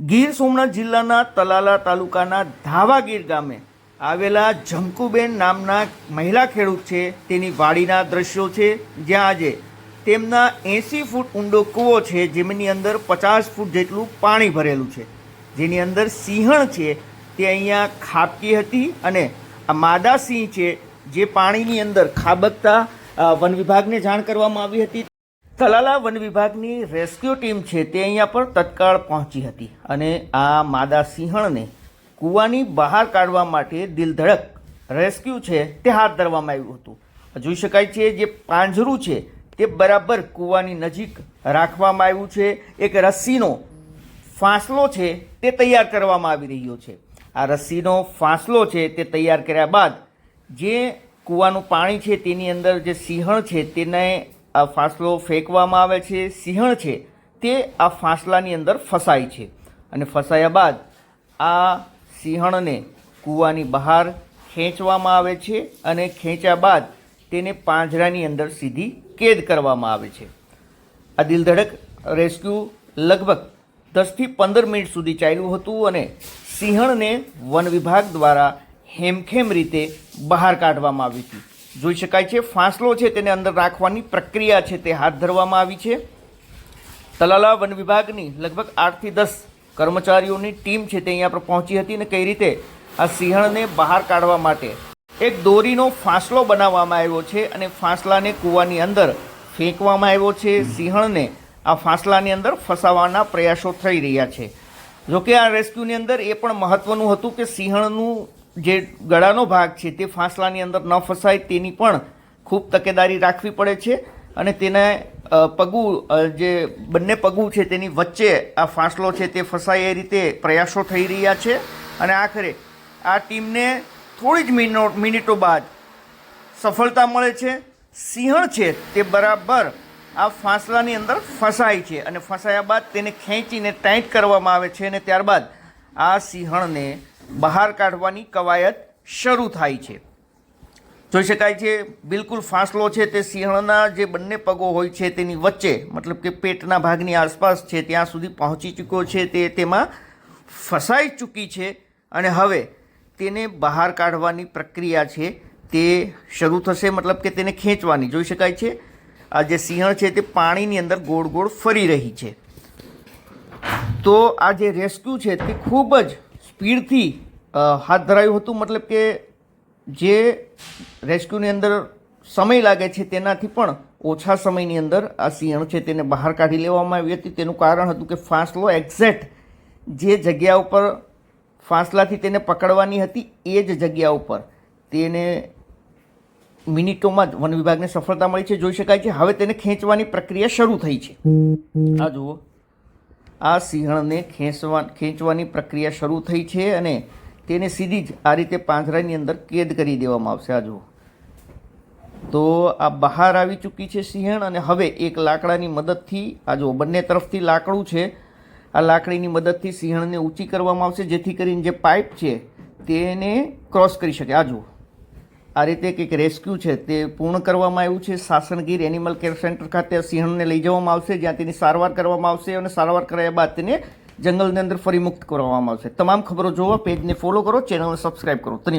ગીર સોમનાથ જિલ્લાના તલાલા તાલુકાના ધાવાગીર ગામે આવેલા જંકુબેન નામના મહિલા ખેડૂત છે. તેની વાડીના દ્રશ્યો છે. જ્યાં આજે તેમના એંસી ફૂટ ઊંડો કૂવો છે, જેમની અંદર પચાસ ફૂટ જેટલું પાણી ભરેલું છે. જેની અંદર સિંહણ છે, તે અહીંયા ખાબકી હતી અને આ માદા સિંહ છે, જે પાણીની અંદર ખાબકતા વન વિભાગને જાણ કરવામાં આવી હતી. તલાલા વન વિભાગની રેસ્ક્યુ ટીમ છે તે અહીંયા પર તત્કાળ પહોંચી હતી અને આ માદા સિંહણને કૂવાની બહાર કાઢવા માટે દિલધડક રેસ્ક્યુ છે તે હાથ ધરવામાં આવ્યું હતું. જોઈ શકાય છે જે પાંજરું છે તે બરાબર કૂવાની નજીક રાખવામાં આવ્યું છે. એક રસ્સીનો ફાંસલો છે તે તૈયાર કરવામાં આવી રહ્યો છે. આ રસ્સીનો ફાંસલો છે તે તૈયાર કર્યા બાદ જે કૂવાનું પાણી છે તેની અંદર જે સિંહણ છે તેને આ ફાંસલો ફેંકવામાં આવે છે, સિંહણ છે, તે આ ફાંસલાની અંદર ફસાય છે. અને ફસાયા બાદ આ સિંહણને કૂવાની બહાર ખેંચવામાં આવે છે અને ખેંચ્યા બાદ તેને પાંજરાની અંદર સીધી કેદ કરવામાં આવે છે. આ દિલધડક રેસ્ક્યુ લગભગ દસથી પંદર મિનિટ સુધી ચાલ્યું હતું અને સિંહણને વન વિભાગ દ્વારા હેમખેમ રીતે બહાર કાઢવામાં આવી હતી. જોઈ શકાય છે. ફાંસલો છે તેને અંદર રાખવાની પ્રક્રિયા છે તે હાથ ધરવામાં આવી છે. તલાલા વન વિભાગની લગભગ આઠથી દસ કર્મચારીઓની ટીમ છે તે અહીંયા પર પહોંચી હતી અને કઈ રીતે આ સિંહણને બહાર કાઢવા માટે એક દોરીનો ફાંસલો બનાવવામાં આવ્યો છે અને ફાંસલાને કૂવાની અંદર ફેંકવામાં આવ્યો છે. સિંહણને આ ફાંસલાની અંદર ફસાવાના પ્રયાસો થઈ રહ્યા છે. જોકે આ રેસ્ક્યુની અંદર એ પણ મહત્વનું હતું કે સિંહણનું જે ગળાનો ભાગ છે તે ફાંસલાની અંદર ન ફસાય તેની પણ ખૂબ તકેદારી રાખવી પડે છે અને તેને પગું જે બંને પગું છે તેની વચ્ચે આ ફાંસલો છે તે ફસાય એ રીતે પ્રયાસો થઈ રહ્યા છે. અને આખરે આ ટીમને થોડી જ મિનો, મિનિટો બાદ સફળતા મળે છે. સિંહણ છે તે બરાબર આ ફાંસલાની અંદર ફસાય છે અને ફસાયા બાદ તેને ખેંચીને ટાઈટ કરવામાં આવે છે અને ત્યારબાદ આ સિંહણને બહાર કાઢવાની કવાયત શરૂ થાય છે. જોઈ શકાય છે, બિલકુલ ફાંસલો છે તે સિંહણના જે બંને પગો હોય છે તેની વચ્ચે, મતલબ કે પેટના ભાગની આસપાસ છે, ત્યાં સુધી પહોંચી ચૂક્યો છે તે તેમાં ફસાઈ ચૂકી છે અને હવે તેને બહાર કાઢવાની પ્રક્રિયા છે તે શરૂ થશે, મતલબ કે તેને ખેંચવાની. જોઈ શકાય છે, આ જે સિંહણ છે તે પાણીની અંદર ગોળ ગોળ ફરી રહી છે. તો આ જે રેસ્ક્યુ છે તે ખૂબ જ સ્પીડથી હાથ ધરાયું હતું મતલબ કે જે રેસ્ક્યુની અંદર સમય લાગે છે તેનાથી પણ ઓછા સમયની અંદર આ સિંહણ છે તેને બહાર કાઢી લેવામાં આવી હતી. તેનું કારણ હતું કે ફાંસલો એક્ઝેક્ટ જે જગ્યા ઉપર ફાંસલાથી તેને પકડવાની હતી એ જ જગ્યા ઉપર તેને મિનિટોમાં જ વન વિભાગને સફળતા મળી છે. જોઈ શકાય છે હવે તેને ખેંચવાની પ્રક્રિયા શરૂ થઈ છે. આ જુઓ. આ સિંહણને ખેંચવા ખેંચવાની પ્રક્રિયા શરૂ થઈ છે અને તેને સીધી જ આ રીતે પાંજરાની અંદર કેદ કરી દેવામાં આવશે. આ જુઓ. તો આ બહાર આવી ચૂકી છે સિંહણ અને હવે એક લાકડાની મદદથી, આ જુઓ, બંને તરફથી લાકડું છે. આ લાકડીની મદદથી સિંહણને ઊંચી કરવામાં આવશે, જેથી કરીને જે પાઇપ છે તેને ક્રોસ કરી શકે. આ જુઓ. આ રીતે કંઈક રેસ્ક્યુ છે તે પૂર્ણ કરવામાં આવ્યું છે. સાસણગીર એનિમલ કેર સેન્ટર ખાતે સિંહણને લઈ જવામાં આવશે. જ્યાં તેની સારવાર કરવામાં આવશે અને સારવાર કર્યા બાદ તેને જંગલની અંદર ફરી મુક્ત કરવામાં આવશે. તમામ ખબરો જોવા પેજને ફોલો કરો ચેનલને સબસ્ક્રાઈબ કરો. ધન્યવાદ.